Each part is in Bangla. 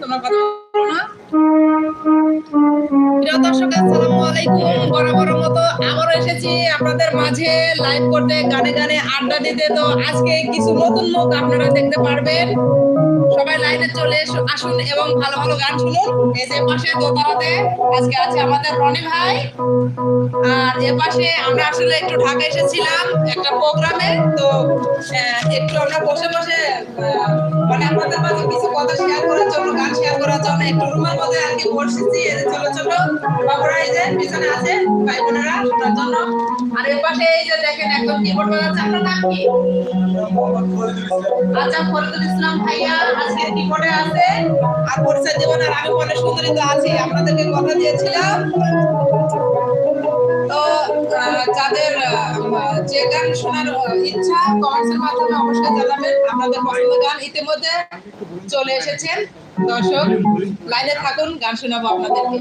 তোমরা এসেছি আপনাদের মাঝে লাইভ করতে, গানে গানে আড্ডা দিতে। তো আজকে কিছু নতুন মুখ আপনারা দেখতে পারবেন। সবাই লাইনে চলে আসুন এবং ভালো ভালো গান পাশে দোতলাতে আজকে আমাদের রনি ভাই। আর এ আমরা আসলে একটু ঢাকা এসেছিলাম একটা প্রোগ্রামে। তো একটু আমরা বসে বসে মানে আপনাদের মাঝে কিছু কথা শেয়ার করার জন্য, গান শেয়ার করার জন্য একটু রুমের মধ্যে আর কি বসেছি। ছোট ছোট বাবুরা এই যে পিছনে আছে, ভাই বোনেরা শোনার জন্য আর এ পাশে এই যে দেখেন একদম আচ্ছা ফরিদুল ইসলাম ভাইয়া, আজকে কিবোর্ডে আছে। আর পরিচয় জীবন আর আমি মনে সুন্দরী তো আছি, আপনাদেরকে কথা দিয়েছিলাম। তো যাদের যে গান শোনার ইচ্ছা, কমেন্টসের মাধ্যমে অবশ্যই জানাবেন। আপনাদের গান ইতিমধ্যে চলে এসেছেন। দর্শক, লাইনে থাকুন, গান শোনাবো আপনাদেরকে।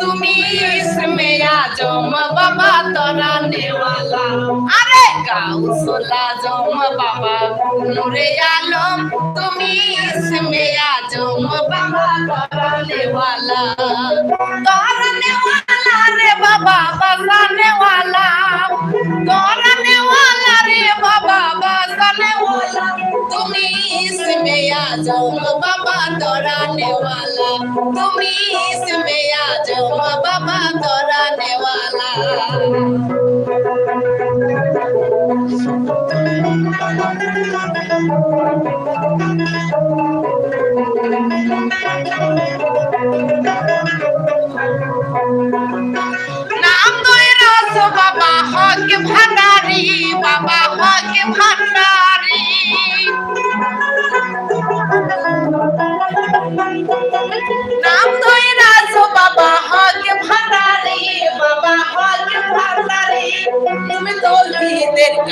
তুমি বাবা তোরা নেওয়ালা। আরে গাও সোলা জম বাবা নুরে আলম, তুমি इसमें आज़म बाबा करने वाला करने वाला रे बाबा बजाने वाला करने वाला रे बाबा बजाने वाला तुम इसमें आज़म बाबा कराने वाला तुम इसमें आज़म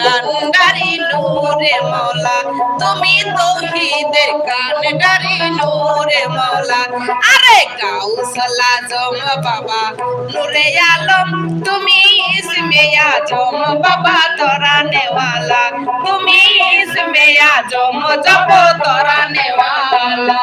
তৌহিদের কান্ডারি নূরে মৌলা তুমি তৌহিদের কান্ডারি নূরে মৌলা আরে কাউসলা জম বাবা, নূরে আলম, তুমি ইসমে আজম বাবা, তোরা নেওয়ালা। তুমি ইসমে আজম জপ, তোরা নেওয়ালা।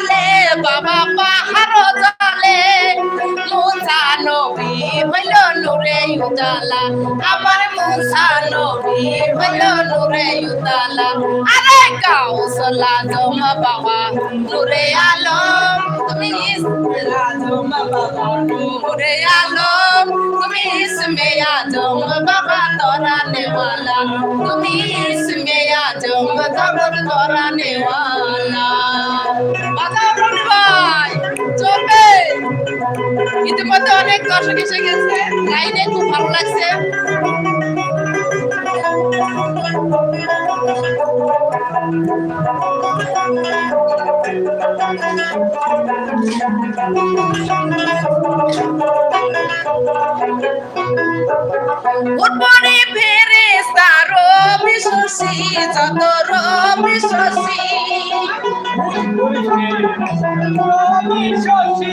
জলে বাবা পাহাড় জলে। মুসা নবী হইল নূরে উদালা আমার মুসা নবী হইল নূরে উদালা আরে কাউসলা জম বাবা নূরে আলম তুমি আজম বাবা নূরে আলম। তুমি ইসমে আজম বাবা তোরা নেওয়ালা তুমি ইসমে আজম জবর তোরা নেওয়ালা বাজাও রনি ভাই চলবে ইতিমধ্যে অনেক দর্শক এসে গেছে লাইনে খুব ভালো লাগছে উপরে ফেরে সারো বিশ্বসী যত রবি শশী। উপরে ফেরে সারো বিশ্বসী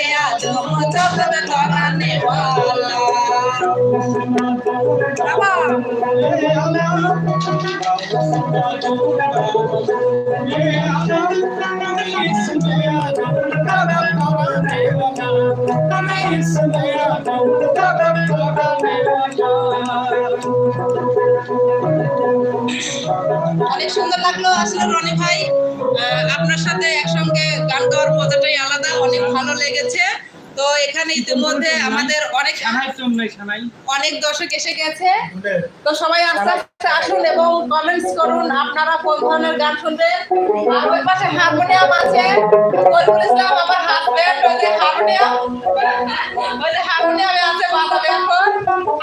অনেক সুন্দর লাগল। আসলে রনি ভাই আপনার সাথে একসঙ্গে গান গাওয়ার মজাটাই আলাদা। অনেক ভালো লেগেছে। তো এখানে ইতিমধ্যে আমাদের অনেক অনেক দর্শক এসে গেছে। তো সবাই আস্তে আস্তে আসুন এবং কমেন্টস করুন আপনারা কোন ধরনের গান শুনবেন? আর ওই পাশে হারমোনিয়াম আছে। বলবুল ইসলাম আমার হাজবেন্ড ওই যে হারমোনিয়াম ওই যে হারমোনিয়ামে আছে বাজাবে এখন।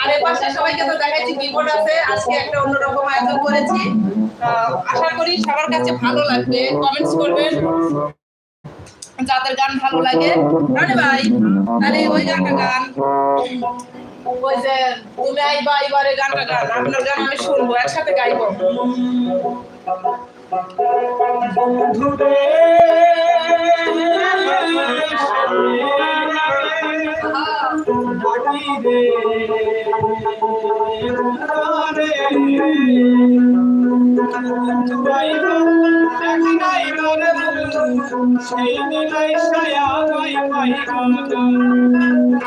আর এই পাশে সবাইকে তো দেখাচ্ছি কিবোর্ড আছে। আজকে একটা অন্যরকম আয়োজন করেছি। আশা করি সবার কাছে ভালো লাগবে। কমেন্টস করবেন। যাদের গান ভালো লাগে। রনি ভাই তাহলে ওই গানটা গান। ওই যে তুমি আইবা এবারে গানটা গান। আপনার গান আমি শুনব একসাথে গাইবো।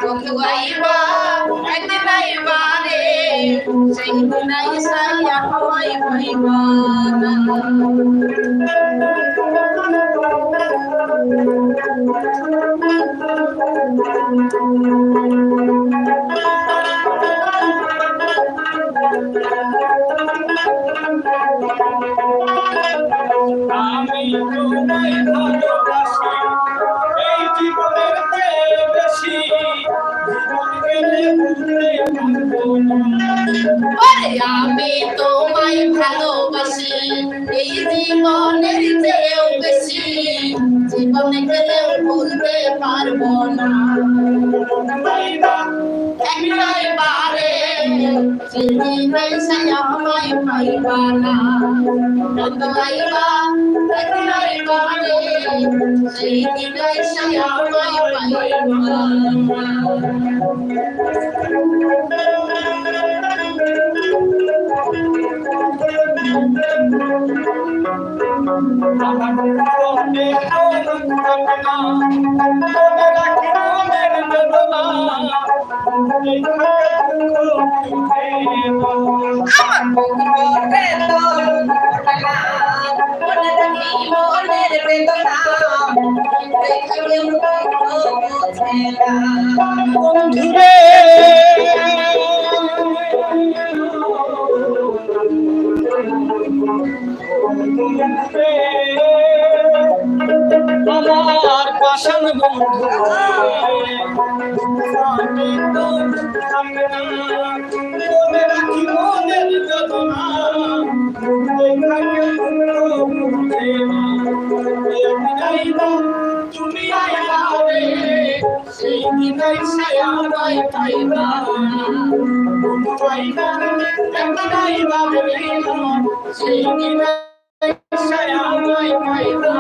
বন্ধু আইবা একদিন আইবা রে সেই দিন আইসাইয়া হওয়াই হইবা না। আমি তোমায় ভালোবাসি এই জীবনের বেশি আমি তোমায় ভালোবাসি, এই জীবনের চেয়েও বেশি। জীবনে গেলেও ভুলতে পারব না। একটাই বারে আমায় পাইবা সেই দিনাই সাই আমায় বন্ধুরে আমার পাশান বন্ধু। থাকবে না মনে রাখি মনের যতনা তুমি আইবা রে সেই দিনাই সায়াবাই পাইবা বন্ধু আইবা একটা আইবা সেই দিনাই সায়াবাই পাইবা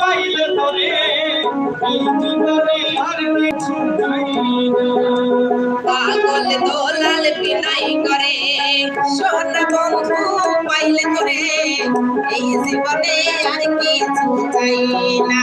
পাইলে ধরে পাগল দোলাল বিনাই করে সোনা বন্ধু পাইলে করে এই জীবনে আর কিছু চাই না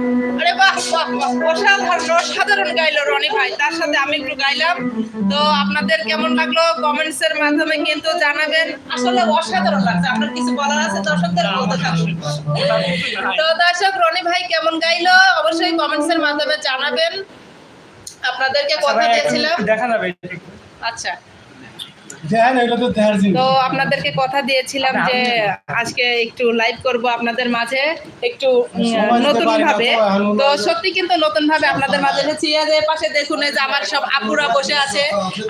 অসাধারণ অসাধারণ গাইলো রনি ভাই তার সাথে আমি একটু গাইলাম। তো আপনাদের কেমন লাগল? কমেন্টস এর মাধ্যমে কিন্তু জানাবেন। আসলে অসাধারণ লাগছে আপনার কিছু বলার আছে দর্শকদের বলতে থাকুন তো দর্শক রনি ভাই কেমন গাইলো? অবশ্যই কমেন্টস এর মাধ্যমে জানাবেন। আপনাদেরকে কথা দিয়েছিলাম। দেখা যাবে আচ্ছা। তো আপনাদেরকে কথা দিয়েছিলাম যে আজকে একটু লাইভ করব আপনাদের মাঝে একটু নতুন ভাবে তো, সত্যি কিন্তু নতুন ভাবে আপনাদের মাঝে এসেছি। পাশে দেখুন যে আমার সব আপুরা বসে আছে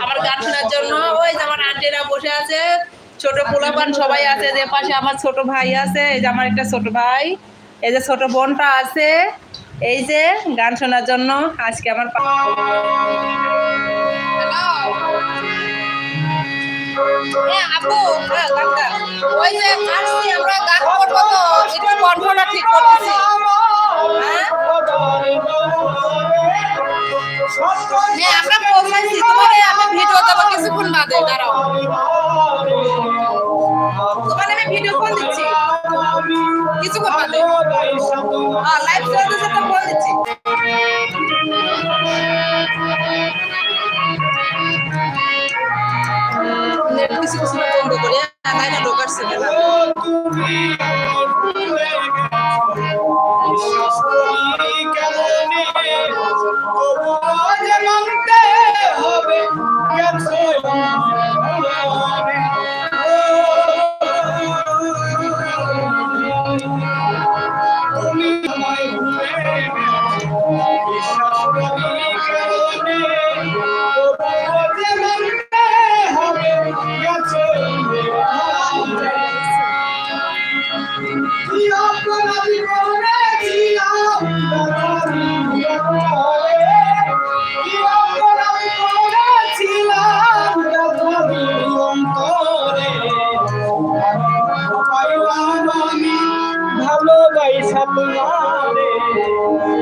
আমার গান শোনার জন্য। ওই যে আমার আন্টিরা বসে আছে ছোট পোলাপান সবাই আছে যে পাশে আমার ছোট ভাই আছে এই যে আমার একটা ছোট ভাই এই যে ছোট বোনটা আছে এই যে গান শোনার জন্য আজকে আমার আপু হ্যাঁ ওই যে আসছি আমরা গান করব তো, একটু কণ্ঠটা ঠিক করতেছি। হ্যাঁ? হ্যাঁ আমরা পৌঁছাইছি, তোমারে আমি ভিডিও দেবো কিছুক্ষণ বাদে, দাঁড়াও। তোমার আমি ভিডিও কল দিচ্ছি। কিছুক্ষণ বাদে। হ্যাঁ লাইভ চলতেছে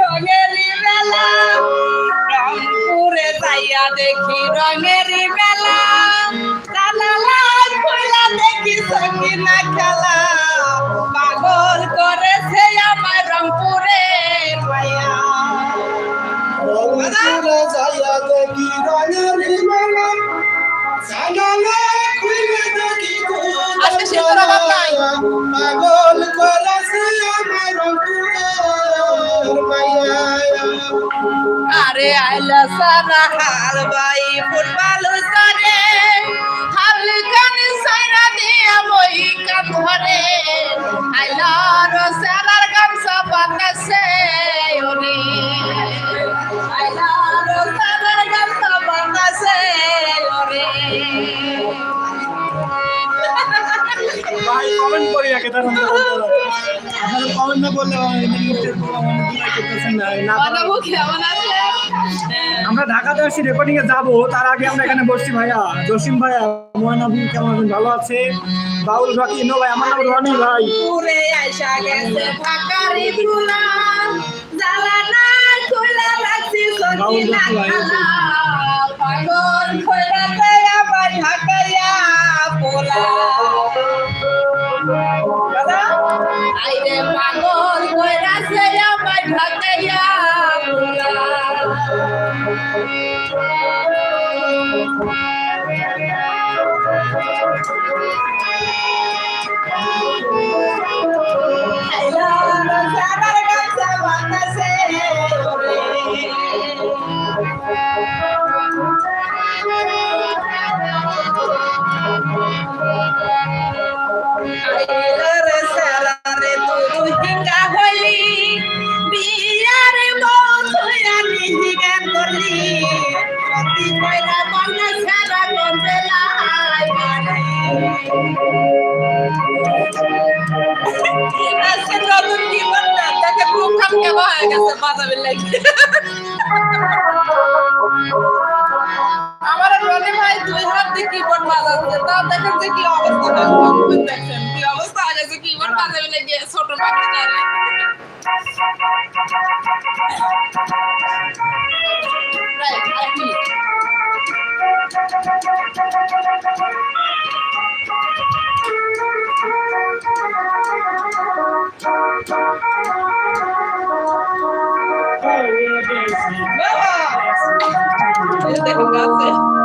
রঙেরি বেলা রংপুরে যাইয়া দেখি রঙের মেলা আইলা সারা হাল বাই ফুটবল সারে হাল গান সারা দিয়া মই কান ধরে। আইলার সালার গামছা বাতাসে ওরে আইলার সালার গামছা বাতাসে ওরে ভাই কমেন্ট করি রাখে তার আপনারা কমেন্ট না করলে করতেছেন না। না বানাবো কেমন আছে আমরা ঢাকাতে আসছি রেকর্ডিং এ যাব। তার আগে আমরা এখানে বসছি ভাইয়া। জসিম ভাইয়া মোহন আবু কেমন আছেন? ভালো আছে? বাউল রকি নো ভাই আমার নাম রনি ভাই। পুরে আইসা গেছে ফাঁকারি তুলা জ্বালানা খুলা রাখছি সকিনা পাগল খোলাতে আবার ঢাকাইয়া পোলা। আইরে পাগল খোলাতে আবার ঢাকাইয়া পোলা। আজকে মুখ খাম কেমন হয়ে গেছে বাজাবের লাগে আমার রনি ভাই দুই হাত দিয়ে কিবোর্ড বাজাচ্ছে তাও দেখেন যে কি অবস্থা হয় দেখেন কি অবস্থা হয়ে গেছে কিবোর্ড বাজাবে লেগে ছোট বাচ্চারে Right, আরেক মিনিট। বাবা!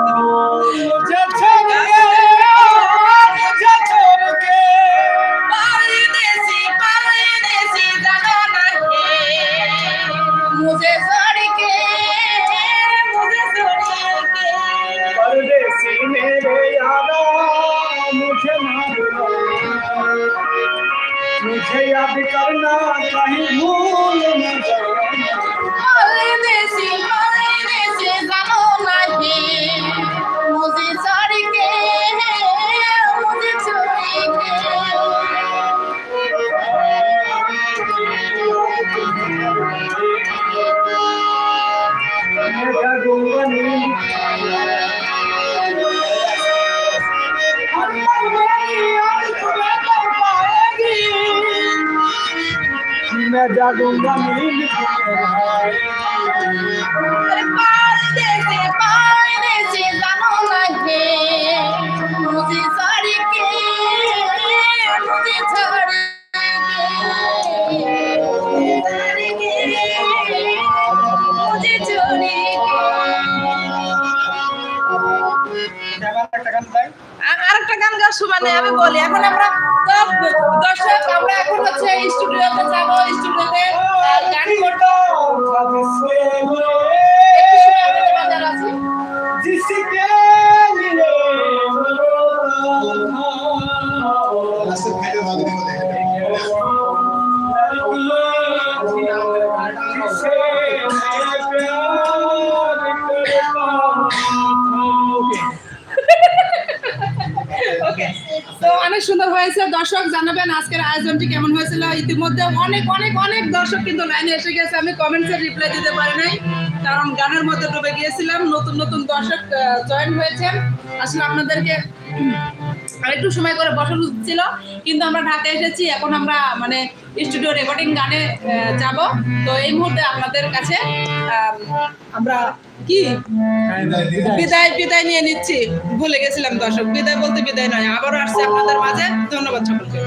के একটা গান গাই আরেকটা গান গাওয়ার সময় নেই আমি বলি এখন আমরা দর্শক আমরা এখন হচ্ছে স্টুডিওতে যাব স্টুডিওতে গান করব। সময় তো অনেক সুন্দর হয়েছে। দর্শক জানাবেন আজকের আয়োজনটি কেমন হয়েছিল। ইতিমধ্যে অনেক অনেক অনেক দর্শক কিন্তু লাইনে এসে গেছে। আমি কমেন্টসে রিপ্লাই দিতে পারি নাই। কারণ গানের মধ্যে ডুবে গিয়েছিলাম। নতুন নতুন দর্শক জয়েন হয়েছেন। আসলে আপনাদেরকে আরেকটু সময় করে বসানো ছিল। কিন্তু আমরা ঢাকায় এসেছি। এখন আমরা মানে স্টুডিও রেকর্ডিং গানে যাব। তো এই মুহূর্তে আপনাদের কাছে আম, আমরা কি? বিদায় বিদায় নিয়ে নিচ্ছি। ভুলে গেছিলাম দর্শক বিদায় বলতে বিদায় নয় আবারও আসছে আপনাদের মাঝে। ধন্যবাদ সকলকে।